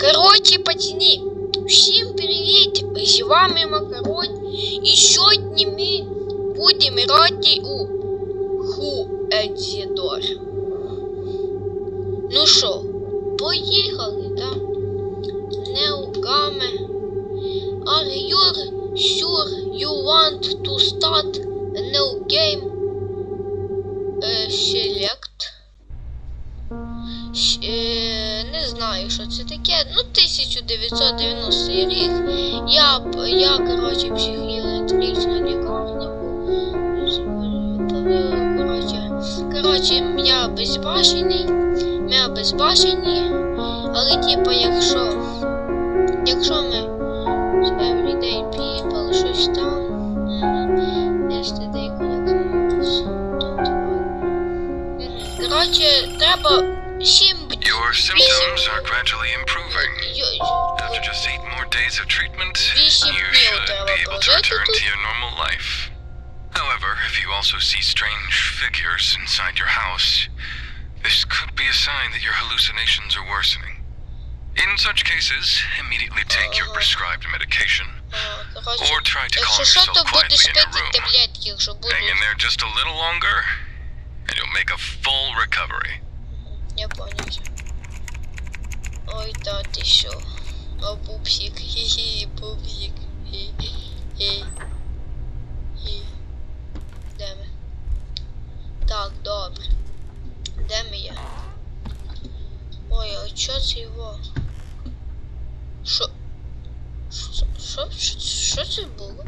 Коротше, пацани, всім привіт! З вами Макарон. І сьогодні ми будемо грати у Ху Едзідор. Ну що, поїхали, да? Неугаме. Are you sure you want to start a new game? Е, select. Щ- е, не знаю, що це таке. Ну, 1990 рік. Я, я коротше, психіатрична лікарня. Коротше, коротше, я безбашений. Ми безбашені. Але типа, якщо. Якщо ми everyday people, щось там. Yesterday collections. Мгм. Коротше, треба сім Your symptoms are gradually improving. Й- After just eight more days of treatment, Вісім you днів should треба be able to прожити return тут. to your normal life. However, if you also see strange figures inside your house, this could be a sign that your hallucinations are worsening. In such cases, immediately take your Uh-huh. prescribed medication. А, коротше, Or try to Якщо calm що, yourself то будеш quietly in your пити room. таблетки, якщо Hang in будуть. there just a little longer, and you'll make a full recovery. Я понял. Ой, да ти що. О, пупсик. Хі-хі, пупсик. Хі-хі. Хі. Де ми? Так, добре. Де ми є? Ой, а чо це його? Що? Що, що, це було?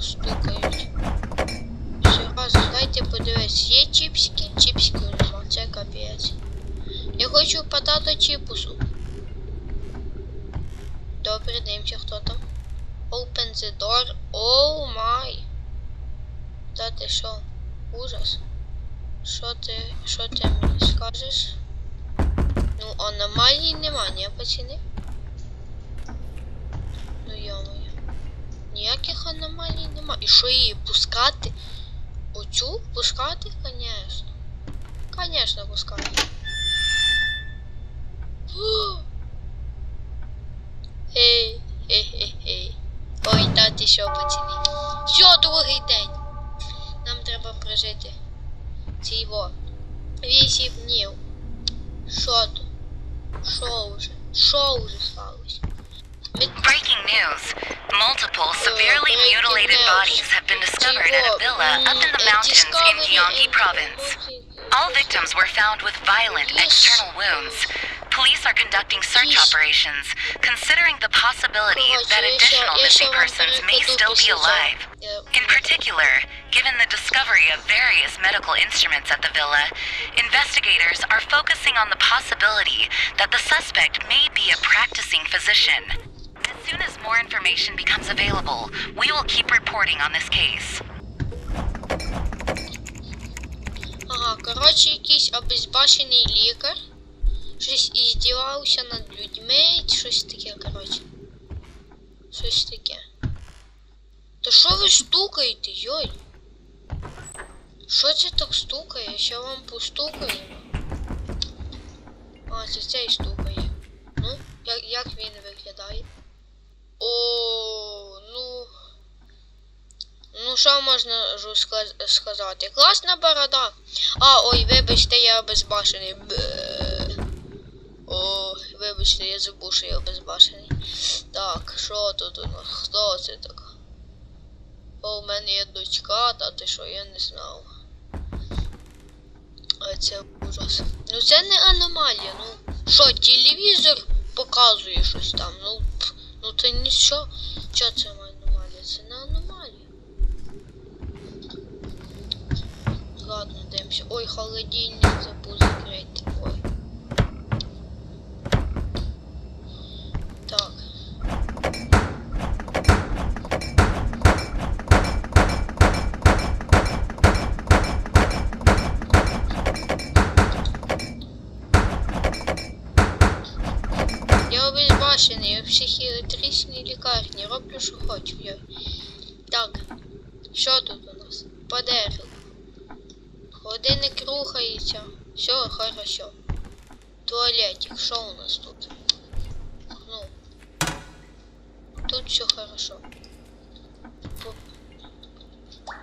Стукають. Все, раз, дайте подивитися, є чіпсики? Чіпсиків нема, це капець. Я хочу подати чіпусу. Добре, дивимося, хто там. Open the door. Оу май. Та ти що? Ужас. Що ти, що ти мені скажеш? Ну, аномалій нема, ні, пацани? Ну йо-моє. Ніяких аномалій нема. І що її пускати? Оцю пускати? Конечно. Конечно, пускати. О! Ей, хе-хе-хе. Ой, та ти що, пацани? Все, другий день. Нам треба прожити. Цей. Вісім днів. Що тут? Що вже? Що вже сталося? Breaking news. Multiple severely mutilated bodies have been discovered at a villa up in the mountains in Gyeonggi province. All victims were found with violent external wounds. Police are conducting search operations, considering the possibility that additional missing persons may still be alive. In particular, given the discovery of various medical instruments at the villa, investigators are focusing on the possibility that the suspect may be a practicing physician. As soon as more information becomes available, we will keep reporting on this case. Ага, коротше, якийсь обезбашений лікар. Щось іздівався над людьми, щось таке, коротше. Щось таке. Та що ви стукаєте, йой? Що це так стукає? Ще вам постукаю. А, це цей стукає. Ну, як, як він виглядає? О, ну. Ну, що можна ж сказати? Класна борода. А, ой, вибачте, я безбашений. Бе. О, вибачте, я забув, що я безбашений. Так, що тут у нас? Хто це така? О, у мене є дочка, та ти що, я не знав. А це ужас. Ну це не аномалія, ну. Що, телевізор показує щось там? Ну, ну це нічого. Що це аномалія? Це не аномалія. Ладно. Ой, холодильник забув закрити. Ой. Так. Я обезбашений у психіатричній лікарні. Роблю, що хочу. Я. Так. Що тут у нас? По дереву. Годинник рухається. Все, хорошо. Туалетик, що у нас тут? Ну. Тут хорошо.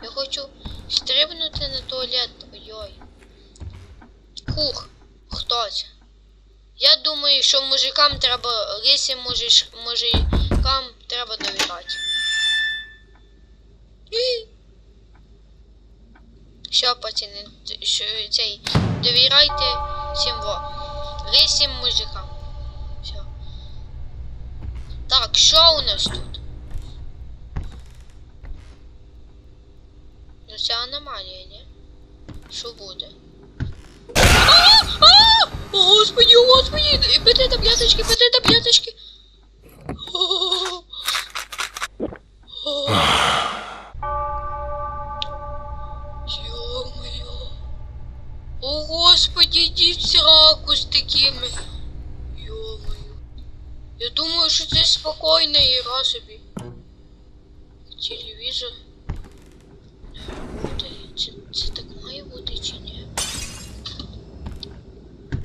Я хочу стрибнути на туалет. Ой-ой. Хух, хто це? Я думаю, що мужикам треба, лисим мужич, мужикам треба довіряти. Все, пацани, цей, довіряйте всім во. Лисим мужикам. Все. Так, що у нас тут? Ну це аномалія, ні? Що буде? О, Господи, Пяти Господи! Пити пяти пити таблеточки!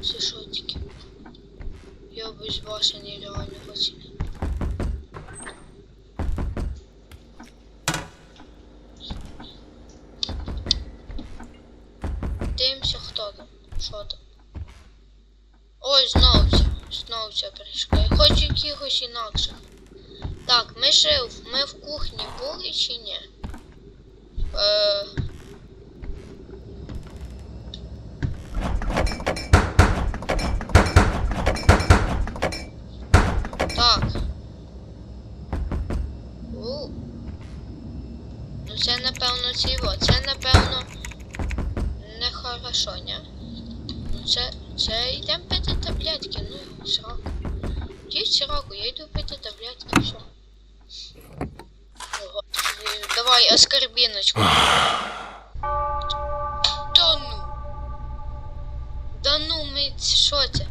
Що таке? Я безбашений реально пацани. Дивимося, хто там, що там. Ой, знов це, знов це прийшла. Я хочу якихось інакших. Так, ми ще ми в кухні були чи ні? Е... Так. У. Ну це напевно цього. Це напевно не хорошо, ні? Ну це. Це йдемо пити таблетки, ну, сраку. Йдіть сраку, я йду пити таблетки, все. Е, Давай, аскорбіночку. Та ну. Да ну, ми що це?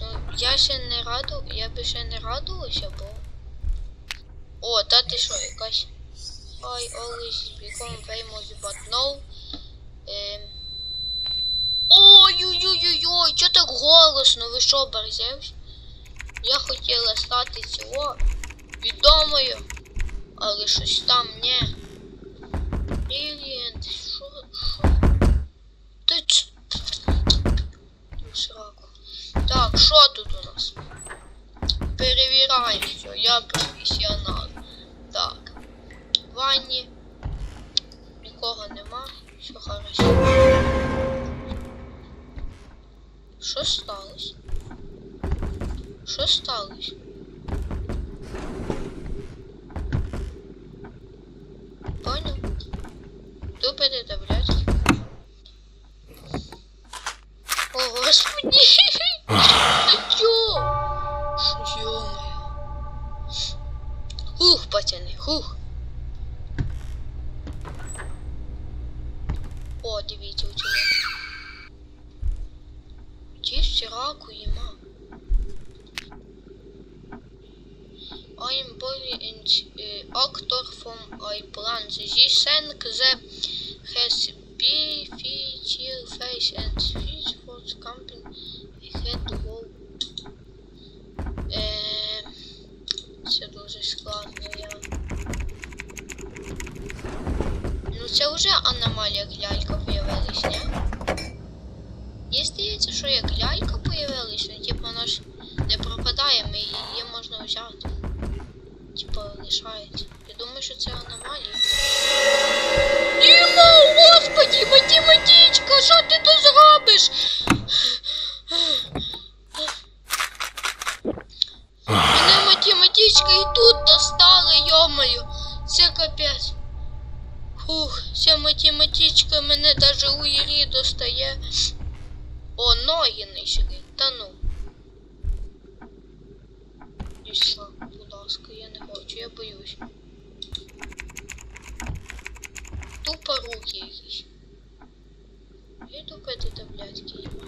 Ну, я ще не раду, я би ще не радувався, бо. О, та ти що, якась. I always become famous, but no. Ой-ой-ой-ой-ой, чо так голосно? Ви що, борзевсь? Я хотіла стати цього відомою, але щось там не. Бриллиант, що, що? Сраку. Так, що тут у нас? Перевіряємо все, я професіонал. Так. В ванні. Нікого нема. Все хорошо. Що сталося? Що сталося? Uh, actor from I plan. This sang the has beautiful face and feet for camping. I had to go. Е, це дуже складно, я. Ну це вже аномалія як лялька появилась, ні? Мені здається, що як лялька появилась, ну типу вона ж не пропадає, ми її можна взяти. Типу лишається. Я думаю, що це аномалія. Діма, господи, математичка, що ти тут зробиш? Мене математичка і тут достала, йомаю. Це капець. Фух, ця математичка мене даже у ірі достає. О, ноги не по руки якісь. Іду пити таблетки їма.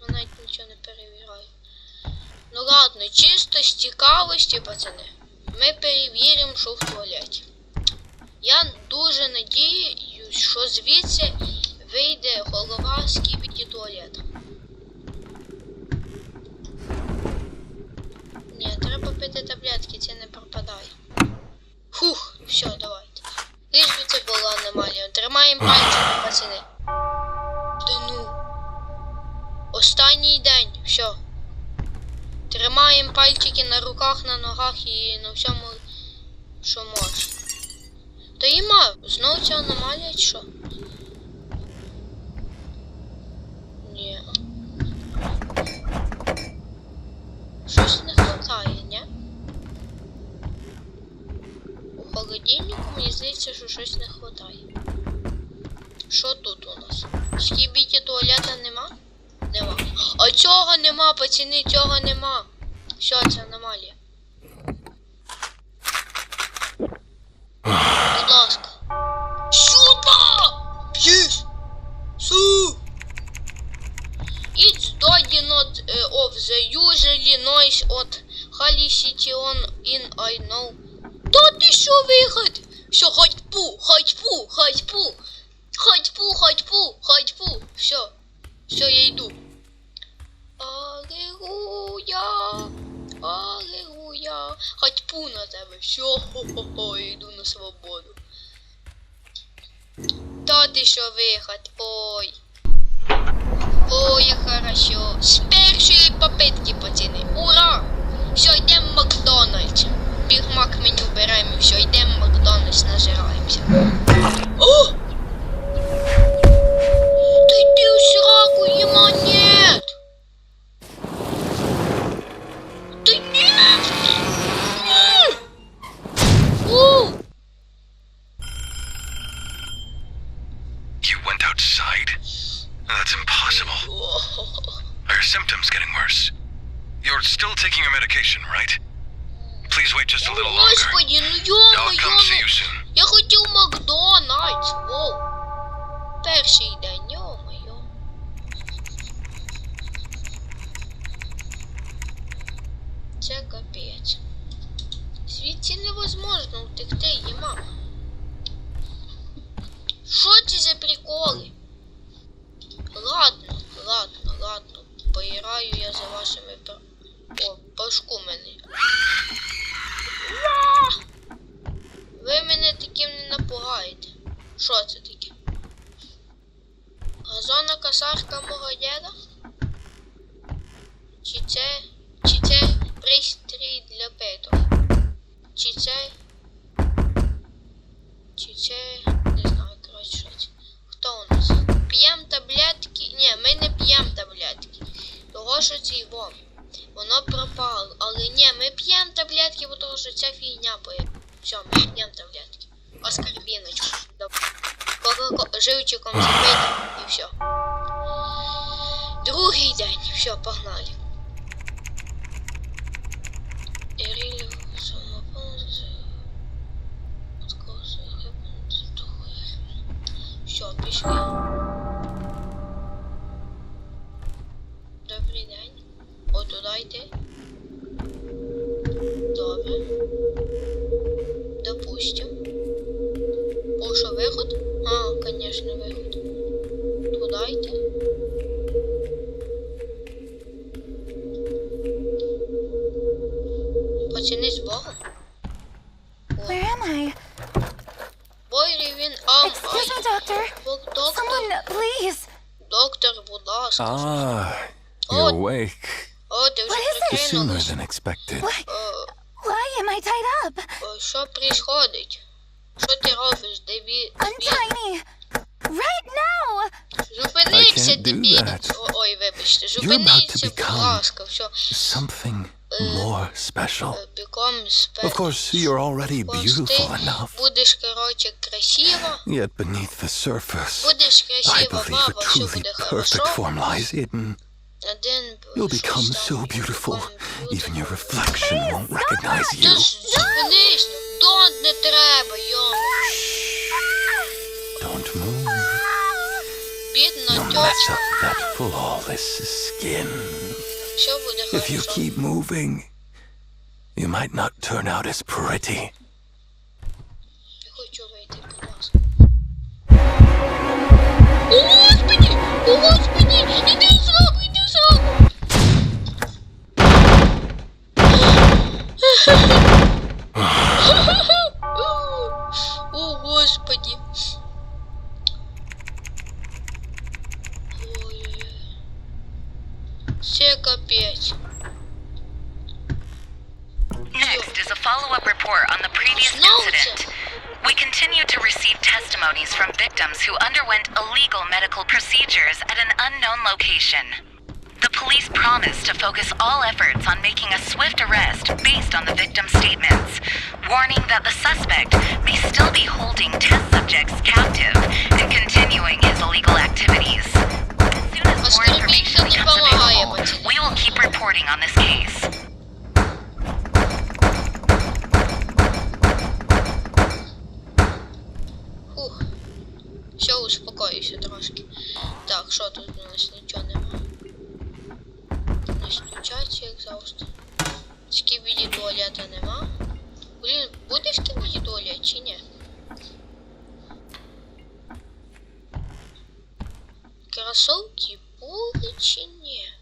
Ми навіть нічого не перевіряє. Ну ладно, чисто з цікавості, пацани. Ми перевіримо, що в туалеті. Я дуже надіюсь, що звідси вийде голова з кіпіті туалета. Ні, треба пити таблетки, це не пропадає. Фух, все, давай пацани. Да ну. Останній день, все. Тримаємо пальчики на руках, на ногах і на всьому, що може. Та іма, знову ця аномалія чи що? Ні. Щось не хватає, ні? У холодильнику мені здається, що щось не хватає. Нема, пацани, цього нема. Все, це аномалія. Будь ласка. Сюда! Yes! Су! It's doggy not uh, of the usually noise от hallucination in I know. Та ти що виход? Все, хоть пу, хоть пу, хоть пу. Хоть пу, хоть пу, хоть пу. Все. Все, я йду. Аллилуйя. Аллилуйя. Хоть пу на тебе. Все, хо-хо-хо, йду на свободу. Та ти що виход? Ой. Ой, хорошо. З першої попитки, пацани. Ура! Все, йдемо в Макдональдс. Бігмак меню беремо все, йдемо в Макдональдс, нажираємося. О! Та йди у сраку, ема нет! Outside? That's impossible. Are your symptoms getting worse? You're still taking your medication, right? Please wait just a little longer. Господи, ну I'll come see you soon. Я хотів Макдональдс, воу. Перший день, йо-моє. Це капець. Звідси невозможно втекти, є мама. Що це за приколи? Ладно, ладно, ладно. Поіграю я за вашими. О, башку мене. Ви мене таким не напугаєте. Що це таке? Газонна косарка мого діда? Чи це. Чи це пристрій для петов? Чи це. Чи це. Не знаю, коротше. Хто у нас? П'ємо таблетки? Ні, ми не п'ємо таблетки. Того, що ці його. Воно пропало. Але ні, ми п'ємо таблетки, бо того, що ця фігня появилась. Все, ми п'ємо таблетки. Оскорбіночку. Добре. Живчиком запити і все. Другий день. Все, погнали. Що виход? А, конечно, виход. Туди йти. Пацани з Богом. Where am I? Бой він ам Excuse me, doctor. Доктор, Someone, please. доктор, будь ласка. Ah, you're awake. О, ти вже What? Sooner than expected. Why? Е, Why am I tied up? е, Що происходить? Що ти робиш, Деві? Untie me. Right now. Зупинися, I can't do дебіль. that. О- Ой, вибачте, about to зупинися, будь become- ласка, все. Something more special. Become special. Of course, you're already Ось beautiful ти enough. будеш, коротше, красива. Yet beneath the surface, Будеш I красива, believe a баба, все truly буде perfect хорошо. form lies hidden. Один You'll щось become там so beautiful, become even your reflection won't recognize Та you. Бідна You'll mess тьотя. up that flawless skin. Все буде If you хорошо. keep moving, you might not turn out as pretty. Я хочу вийти, будь ласка. О, Господи! О, Господи! Іди в сраку, іди в сраку! О, Господи! follow-up report on the previous incident. We continue to receive testimonies from victims who underwent illegal medical procedures at an unknown location. The police promise to focus all efforts on making a swift arrest based on the victim's statements, warning that the suspect may still be holding test subjects captive and continuing his illegal activities. As soon as more information becomes available, we will keep reporting on this case. Все, трошки. Так, що тут у нас нічого нема. Не стучаться, як завжди. Скібіді туалета нема. Блін, буде скібіді туалет чи ні? Кросовки були чи ні?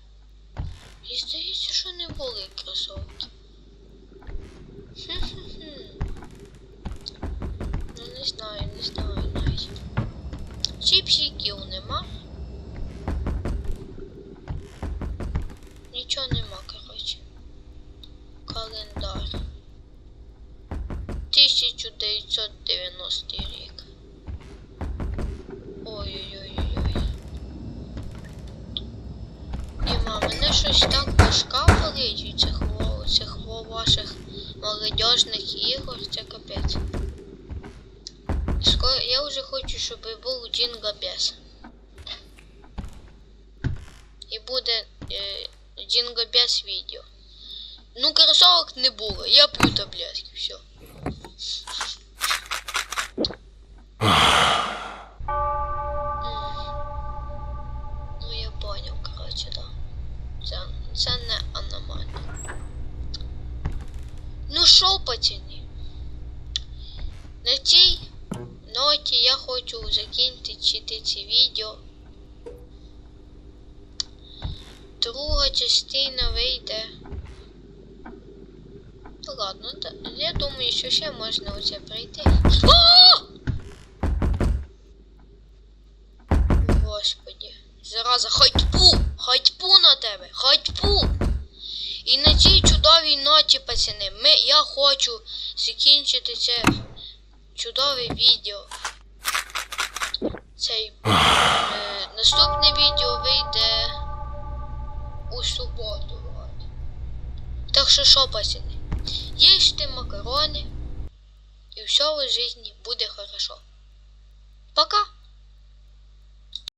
Мені здається, що не були кросовки. Нічого нема, коротше. Календар. 1990 рік. Ой-ой-ой-ой. Діма, мене щось так башка болить від цих, цих ваших молодіжних ігор, це капець. Скоро я вже хочу, щоб був Джинго Бес. І буде е, Джинго відео. Ну, кросовок не було, я п'ю таблетки, чудовій пацани, ми, я хочу закінчити це чудове відео. Цей е, наступне відео вийде у суботу. От. Так що що, пацани, їжте макарони, і все в житті буде хорошо. Пока!